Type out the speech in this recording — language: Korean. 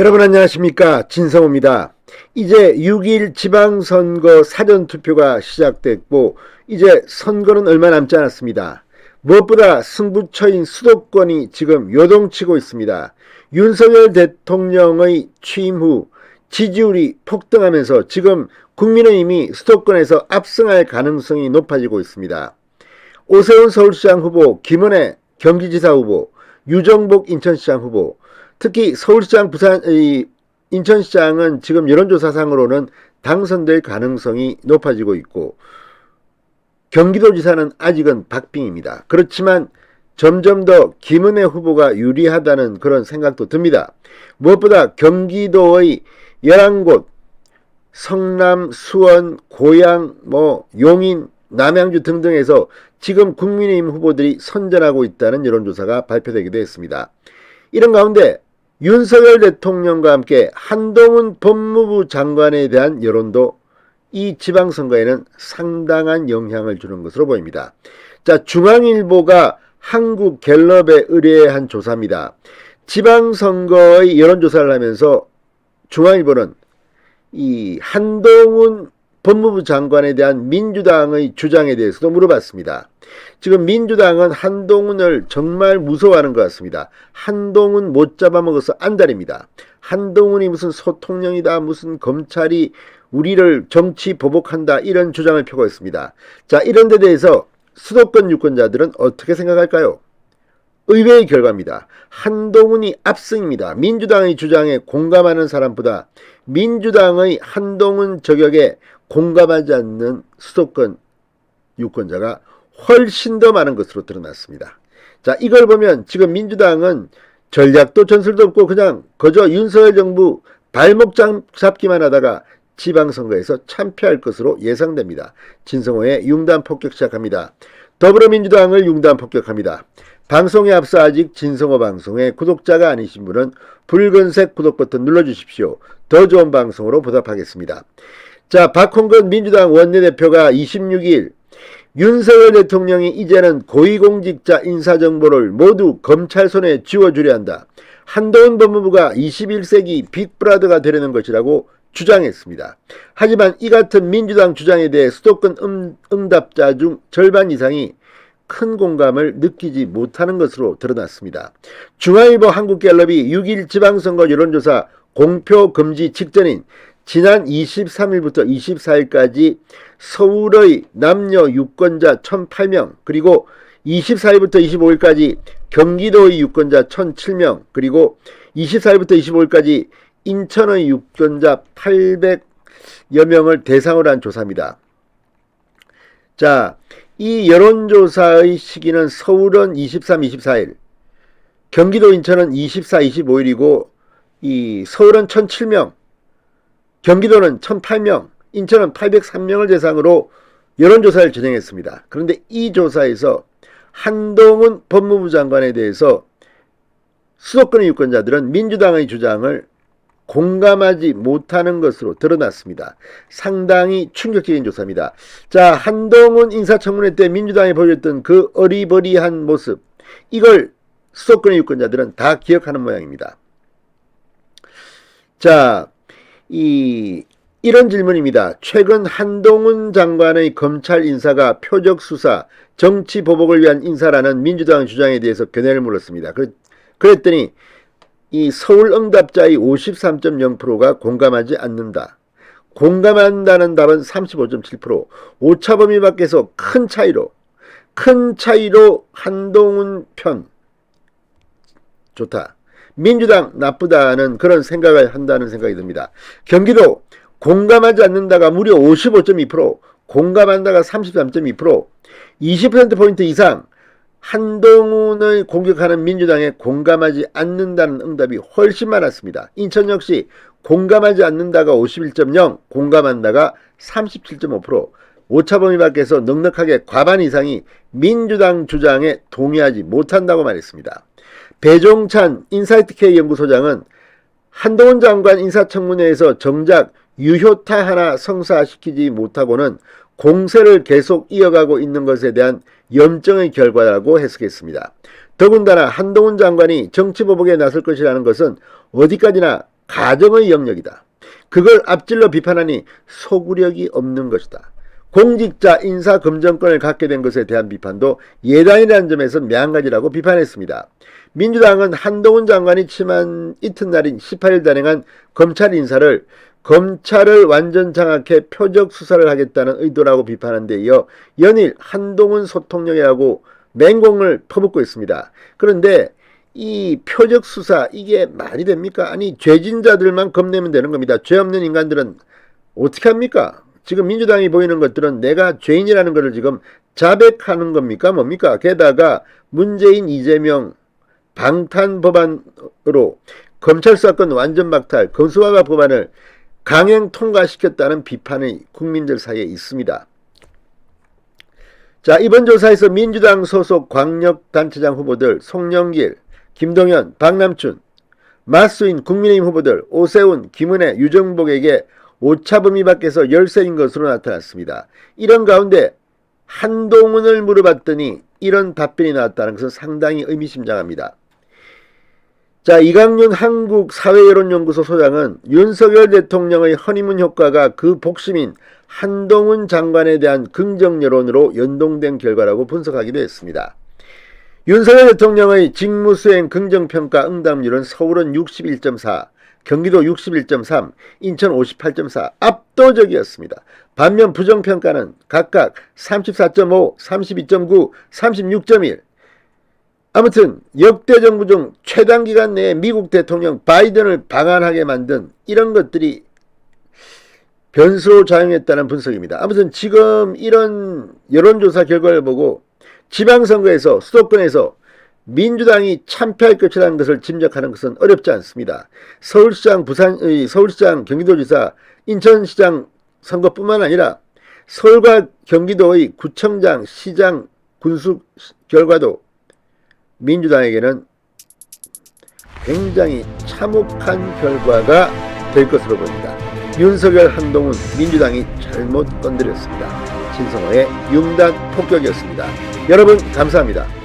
여러분 안녕하십니까 진성호입니다. 이제 6일 지방선거 사전투표가 시작됐고 이제 선거는 얼마 남지 않았습니다. 무엇보다 승부처인 수도권이 지금 요동치고 있습니다. 윤석열 대통령의 취임 후 지지율이 폭등하면서 지금 국민의힘이 수도권에서 압승할 가능성이 높아지고 있습니다. 오세훈 서울시장 후보, 김은혜 경기지사 후보, 유정복 인천시장 후보, 특히 서울시장, 부산, 이, 인천시장은 지금 여론조사상으로는 당선될 가능성이 높아지고 있고, 경기도지사는 아직은 박빙입니다. 그렇지만 점점 더 김은혜 후보가 유리하다는 그런 생각도 듭니다. 무엇보다 경기도의 11곳, 성남, 수원, 고양, 뭐 용인, 남양주 등등에서 지금 국민의힘 후보들이 선전하고 있다는 여론조사가 발표되기도 했습니다. 이런 가운데 윤석열 대통령과 함께 한동훈 법무부 장관에 대한 여론도 이 지방선거에는 상당한 영향을 주는 것으로 보입니다. 자, 중앙일보가 한국 갤럽에 의뢰한 조사입니다. 지방선거의 여론조사를 하면서 중앙일보는 이 한동훈 법무부 장관에 대한 민주당의 주장에 대해서도 물어봤습니다. 지금 민주당은 한동훈을 정말 무서워하는 것 같습니다. 한동훈 못 잡아먹어서 안달입니다. 한동훈이 무슨 소통령이다, 무슨 검찰이 우리를 정치 보복한다, 이런 주장을 펴고 있습니다. 자, 이런 데 대해서 수도권 유권자들은 어떻게 생각할까요? 의외의 결과입니다. 한동훈이 압승입니다. 민주당의 주장에 공감하는 사람보다 민주당의 한동훈 저격에 공감하지 않는 수도권 유권자가 훨씬 더 많은 것으로 드러났습니다. 자, 이걸 보면 지금 민주당은 전략도 전술도 없고 그냥 거저 윤석열 정부 발목 잡기만 하다가 지방선거에서 참패할 것으로 예상됩니다. 진성호의 융단 폭격 시작합니다. 더불어민주당을 융단 폭격합니다. 방송에 앞서 아직 진성호 방송의 구독자가 아니신 분은 붉은색 구독 버튼 눌러주십시오. 더 좋은 방송으로 보답하겠습니다. 자, 박홍근 민주당 원내대표가 26일 윤석열 대통령이 이제는 고위공직자 인사정보를 모두 검찰 손에 쥐어주려 한다. 한동훈 법무부가 21세기 빅브라더가 되려는 것이라고 주장했습니다. 하지만 이 같은 민주당 주장에 대해 수도권 음, 응답자 중 절반 이상이 큰 공감을 느끼지 못하는 것으로 드러났습니다. 중앙일보 한국갤럽이 6일 지방선거 여론조사 공표 금지 직전인 지난 23일부터 24일까지 서울의 남녀 유권자 1,008명 그리고 24일부터 25일까지 경기도의 유권자 1,007명 그리고 24일부터 25일까지 인천의 유권자 800여 명을 대상으로 한 조사입니다. 자, 이 여론조사의 시기는 서울은 23, 24일, 경기도 인천은 24, 25일이고 이 서울은 1,007명, 경기도는 1,008명, 인천은 803명을 대상으로 여론조사를 진행했습니다. 그런데 이 조사에서 한동훈 법무부 장관에 대해서 수도권의 유권자들은 민주당의 주장을 공감하지 못하는 것으로 드러났습니다. 상당히 충격적인 조사입니다. 자, 한동훈 인사청문회 때 민주당이 보여줬던 그 어리버리한 모습, 이걸 수도권의 유권자들은 다 기억하는 모양입니다. 자, 이 이런 질문입니다. 최근 한동훈 장관의 검찰 인사가 표적 수사, 정치 보복을 위한 인사라는 민주당 주장에 대해서 견해를 물었습니다. 그랬더니 이 서울 응답자의 53.0%가 공감하지 않는다. 공감한다는 답은 35.7%, 오차 범위 밖에서 큰 차이로, 큰 차이로 한동훈 편. 좋다. 민주당 나쁘다는 그런 생각을 한다는 생각이 듭니다. 경기도 공감하지 않는다가 무려 55.2%, 공감한다가 33.2%, 20%포인트 이상 한동훈을 공격하는 민주당에 공감하지 않는다는 응답이 훨씬 많았습니다. 인천 역시 공감하지 않는다가 51.0, 공감한다가 37.5%, 오차범위 밖에서 넉넉하게 과반 이상이 민주당 주장에 동의하지 못한다고 말했습니다. 배종찬 인사이트K 연구소장은 한동훈 장관 인사청문회에서 정작 유효타 하나 성사시키지 못하고는 공세를 계속 이어가고 있는 것에 대한 염증의 결과라고 해석했습니다. 더군다나 한동훈 장관이 정치보복에 나설 것이라는 것은 어디까지나 가정의 영역이다. 그걸 앞질러 비판하니 소구력이 없는 것이다. 공직자 인사 검증권을 갖게 된 것에 대한 비판도 예단이라는 점에서 매한가지라고 비판했습니다. 민주당은 한동훈 장관이 취임한 이튿날인 18일 단행한 검찰 인사를 검찰을 완전 장악해 표적 수사를 하겠다는 의도라고 비판한 데 이어 연일 한동훈 소통령이라고 맹공을 퍼붓고 있습니다. 그런데 이 표적 수사 이게 말이 됩니까? 아니 죄진자들만 겁내면 되는 겁니다. 죄 없는 인간들은 어떻게 합니까? 지금 민주당이 보이는 것들은 내가 죄인이라는 것을 지금 자백하는 겁니까? 뭡니까? 게다가 문재인 이재명 방탄 법안으로 검찰 사건 완전 박탈, 검수화가 법안을 강행 통과시켰다는 비판이 국민들 사이에 있습니다. 자, 이번 조사에서 민주당 소속 광역단체장 후보들 송영길, 김동연, 박남춘, 마수인 국민의힘 후보들 오세훈, 김은혜, 유정복에게 오차범위 밖에서 열세인 것으로 나타났습니다. 이런 가운데 한동훈을 물어봤더니 이런 답변이 나왔다는 것은 상당히 의미심장합니다. 자, 이강윤 한국 사회여론연구소 소장은 윤석열 대통령의 허니문 효과가 그 복심인 한동훈 장관에 대한 긍정 여론으로 연동된 결과라고 분석하기도 했습니다. 윤석열 대통령의 직무수행 긍정평가 응답률은 서울은 61.4, 경기도 61.3, 인천 58.4 압도적이었습니다. 반면 부정평가는 각각 34.5, 32.9, 36.1 아무튼 역대 정부 중 최단 기간 내에 미국 대통령 바이든을 방한하게 만든 이런 것들이 변수로 작용했다는 분석입니다. 아무튼 지금 이런 여론조사 결과를 보고 지방선거에서 수도권에서 민주당이 참패할 것이라는 것을 짐작하는 것은 어렵지 않습니다. 서울시장, 부산, 서울시장, 경기도지사, 인천시장 선거뿐만 아니라 서울과 경기도의 구청장, 시장, 군수 결과도 민주당에게는 굉장히 참혹한 결과가 될 것으로 보입니다. 윤석열 한동훈 민주당이 잘못 건드렸습니다. 신성호의 융단 폭격이었습니다. 여러분 감사합니다.